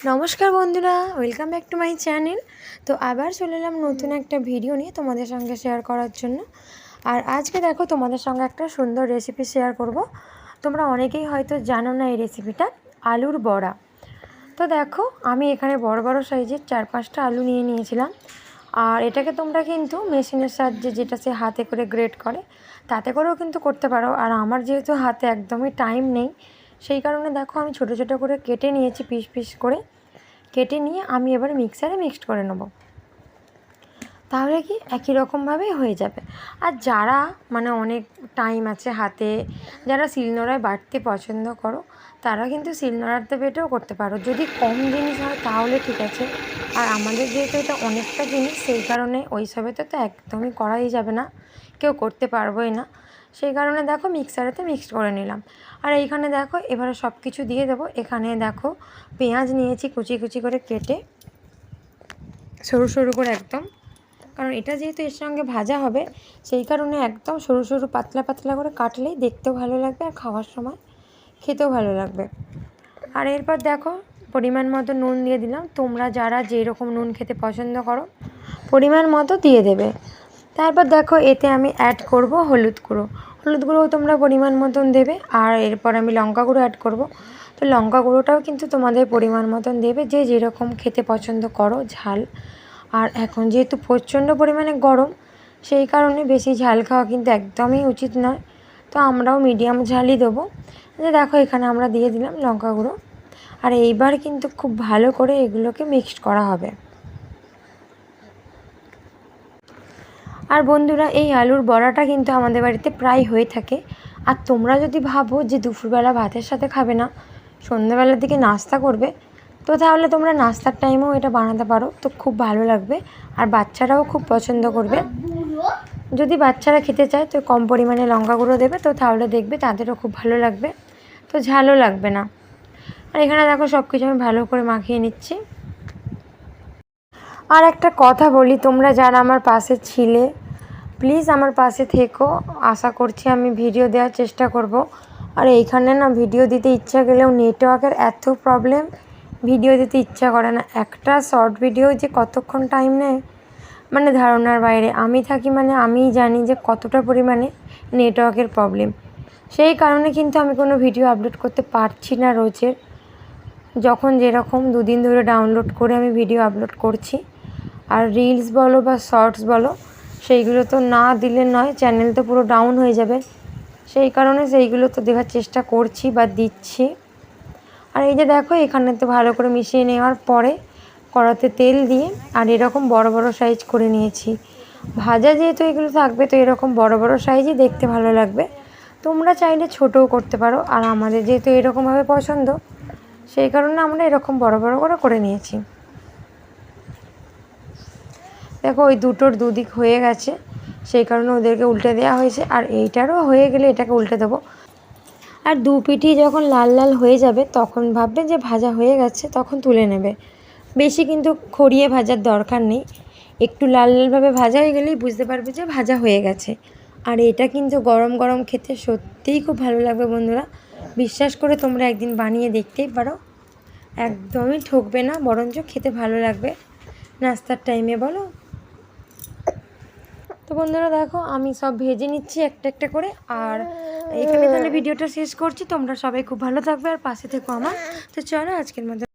নমস্কার বন্ধুরা welcome back to my channel তো আবার চলে এলাম নতুন একটা ভিডিও নিয়ে তোমাদের সঙ্গে শেয়ার করার জন্য। আর আজকে দেখো তোমাদের সঙ্গে একটা সুন্দর রেসিপি শেয়ার করব। তোমরা অনেকেই হয়তো জানো না এই রেসিপিটা আলুর বড়া। তো দেখো, আমি এখানে বড় বড় সাইজের চার পাঁচটা আলু নিয়ে নিয়েছিলাম। আর এটাকে তোমরা কিন্তু মেশিনের সাহায্যে যেটা সে হাতে করে গ্রেট করে, তাতে করেও কিন্তু করতে পারো। আর আমার যেহেতু হাতে একদমই টাইম নেই সেই কারণে দেখো আমি ছোটো ছোটো করে কেটে নিয়েছি পিস পিস করে। কেটে নিয়ে আমি এবার মিক্সারে মিক্সড করে নেব। তাহলে কি একই রকমভাবেই হয়ে যাবে। আর যারা মানে অনেক টাইম আছে হাতে, যারা শিলনোড়ায় বাটতে পছন্দ করো, তারা কিন্তু শিলনোড়াতে বেটেও করতে পারো। যদি কম জিনিস হয় তাহলে ঠিক আছে। আর আমাদের যেহেতু এটা অনেকটা জিনিস, সেই কারণে ওই সবেতে তো একদমই করাই যাবে না। কেউ করতে পারবোই না। সেই কারণে দেখো মিক্সারেতে মিক্সড করে নিলাম। আর এইখানে দেখো এবারে সব কিছু দিয়ে দেবো। এখানে দেখো পেঁয়াজ নিয়েছি কুচি কুচি করে কেটে সরু সরু করে একদম। কারণ এটা যেহেতু এর সঙ্গে ভাজা হবে, সেই কারণে একদম সরু সরু পাতলা পাতলা করে কাটলেই দেখতেও ভালো লাগবে আর খাওয়ার সময় খেতেও ভালো লাগবে। আর এরপর দেখো পরিমাণ মতো নুন দিয়ে দিলাম। তোমরা যারা যেরকম নুন খেতে পছন্দ করো, পরিমাণ মতো দিয়ে দেবে। তারপর দেখো এতে আমি অ্যাড করব হলুদ গুঁড়ো। হলুদ গুঁড়োও তোমরা পরিমাণ মতন দেবে, আর এরপর আমি লঙ্কা গুঁড়ো অ্যাড করব। তো লঙ্কা গুঁড়োটাও কিন্তু তোমাদের পরিমাণ মতন দেবে, যে যেরকম খেতে পছন্দ করো, ঝাল। আর এখন যেহেতু প্রচণ্ড পরিমাণে গরম, সেই কারণে বেশি ঝাল খাওয়া কিন্তু একদমই উচিত নয়। তো আমরাও মিডিয়াম ঝালই দেবো। যে দেখো এখানে আমরা দিয়ে দিলাম লঙ্কা গুঁড়ো। আর এইবার কিন্তু খুব ভালো করে এগুলোকে মিক্সড করা হবে। আর বন্ধুরা, এই আলুর বড়াটা কিন্তু আমাদের বাড়িতে প্রায় হয়ে থাকে। আর তোমরা যদি ভাবো যে দুপুরবেলা ভাতের সাথে খাবে না, সন্ধ্যাবেলার দিকে নাস্তা করবে, তো তাহলে তোমরা নাস্তার টাইমেও এটা বানাতে পারো। তো খুব ভালো লাগবে। আর বাচ্চারাও খুব পছন্দ করবে। যদি বাচ্চারা খেতে চায়, তো কম পরিমাণে লঙ্কা গুঁড়ো দেবে, তো তাহলে দেখবে তাদেরও খুব ভালো লাগবে। তো ঝালও লাগবে না। আর এখানে দেখো সব কিছু আমি ভালো করে মাখিয়ে নিচ্ছি। আর একটা কথা বলি, তোমরা যারা আমার পাশে ছিলে প্লিজ আমার পাশে থেকো। আশা করছি আমি ভিডিও দেওয়ার চেষ্টা করব। আর এইখানে না ভিডিও দিতে ইচ্ছা গেলেও নেটওয়ার্কের এত প্রবলেম, ভিডিও দিতে ইচ্ছা করে না। একটা শর্ট ভিডিও যে কতক্ষণ টাইম নেয় মানে ধারণার বাইরে। আমি থাকি মানে আমিই জানি যে কতটা পরিমাণে নেটওয়ার্কের প্রবলেম। সেই কারণে কিন্তু আমি কোনো ভিডিও আপলোড করতে পারছি না রোজের যখন যেরকম দুদিন ধরে ডাউনলোড করে আমি ভিডিও আপলোড করছি। আর রিলস বলো বা শর্টস বলো সেইগুলো তো না দিলে নয় চ্যানেল তো পুরো ডাউন হয়ে যাবে। সেই কারণে সেইগুলো তো দেখার চেষ্টা করছি বা দিচ্ছি। আর এই যে দেখো, এখানে তো ভালো করে মিশিয়ে নেওয়ার পরে কড়াতে তেল দিয়ে আর এরকম বড় বড় সাইজ করে নিয়েছি। ভাজা যেহেতু এগুলো থাকবে, তো এরকম বড় বড় সাইজই দেখতে ভালো লাগবে। তোমরা চাইলে ছোটও করতে পারো, আর আমাদের যেহেতু এরকমভাবে পছন্দ, সেই কারণে আমরা এরকম বড় বড় করে করে নিয়েছি। দেখো, ওই দুটোর দুদিক হয়ে গেছে। সেই কারণে ওদেরকে উল্টে দেওয়া হয়েছে। আর এইটারও হয়ে গেলে এটাকে উল্টে দেবো। আর দু পিঠি যখন লাল লাল হয়ে যাবে, তখন ভাববে যে ভাজা হয়ে গেছে, তখন তুলে নেবে। বেশি কিন্তু খড়িয়ে ভাজার দরকার নেই। একটু লাল লালভাবে ভাজা হয়ে গেলেই বুঝতে পারবে যে ভাজা হয়ে গেছে। আর এটা কিন্তু গরম গরম খেতে সত্যিই খুব ভালো লাগবে বন্ধুরা। বিশ্বাস করে তোমরা একদিন বানিয়ে দেখতেই পারো। একদমই ঠকবে না, বরঞ্চ খেতে ভালো লাগবে। নাস্তার টাইমে বলো। তো বন্ধুরা দেখো, আমি সব ভেজে নিচ্ছি একটা একটা করে। আর এখানে তাহলে ভিডিওটা শেষ করছি। তোমরা সবাই খুব ভালো থাকবে আর পাশে থেকো আমার। তো চলো আজকের মধ্যে